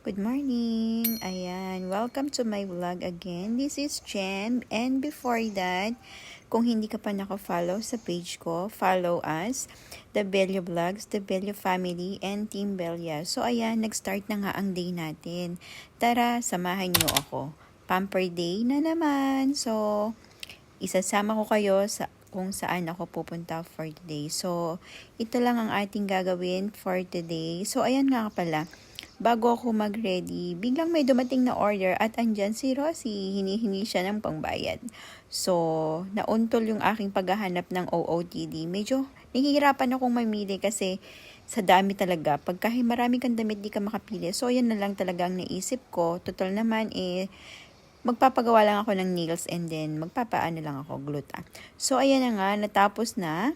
Good morning! Ayan, welcome to my vlog again. This is Jen and before that, kung hindi ka pa naka-follow sa page ko, follow us, The Bello Vlogs, The Bello Family, and Team Belia. So ayan, nag-start na nga ang day natin. Tara, samahan niyo ako. Pamper Day na naman. So, isasama ko kayo sa kung saan ako pupunta for today. So, ito lang ang ating gagawin for today. So, ayan nga pala bago ako mag-ready, biglang may dumating na order at andyan si Rosie, hinihingi siya ng pangbayad. So, nauntol yung aking paghahanap ng OOTD. Medyo nahihirapan akong mamili kasi sa dami talaga. Pagka marami kang damit, di ka makapili. So, yan na lang talaga ang naisip ko. Total naman, eh, magpapagawa lang ako ng nails and then magpapaano lang ako, gluta. So, ayan na nga, natapos na.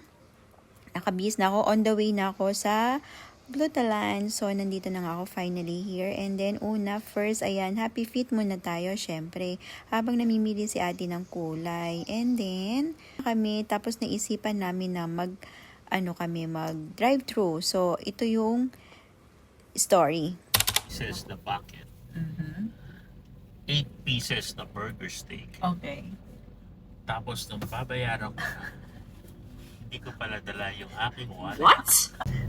Nakabis na ako. On the way na ako sa Glutalan. So, nandito na nga ako finally here. And then, una, first, ayan, happy feet muna tayo, syempre. Habang namimili si ate ng kulay. And then, kami, tapos naisipan namin na mag, ano kami, mag drive-thru. So, ito yung story. pieces na bucket. Mm-hmm. 8 pieces na burger steak. Okay. Tapos nung babayaran ko hindi ko pala dala yung aking wallet. What?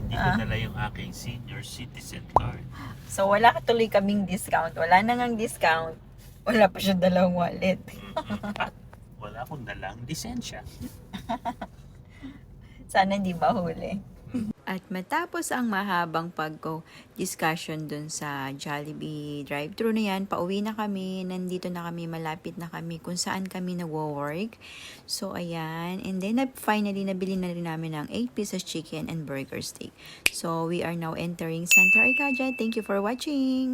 Hindi ko dala yung aking senior citizen card. So, wala ka tuloy kaming discount. Wala na ngang discount. Wala pa siya dalang wallet. Mm-mm. At wala akong dalang lisensya. Sana hindi mahuli. At matapos ang mahabang pagko-discussion dun sa Jollibee drive-thru na yan, pauwi na kami, nandito na kami, malapit na kami kung saan kami nag-work. So, ayan. And then, na- finally, nabili na rin namin ng 8 pieces chicken and burger steak. So, we are now entering Santa Arcadia. Thank you for watching!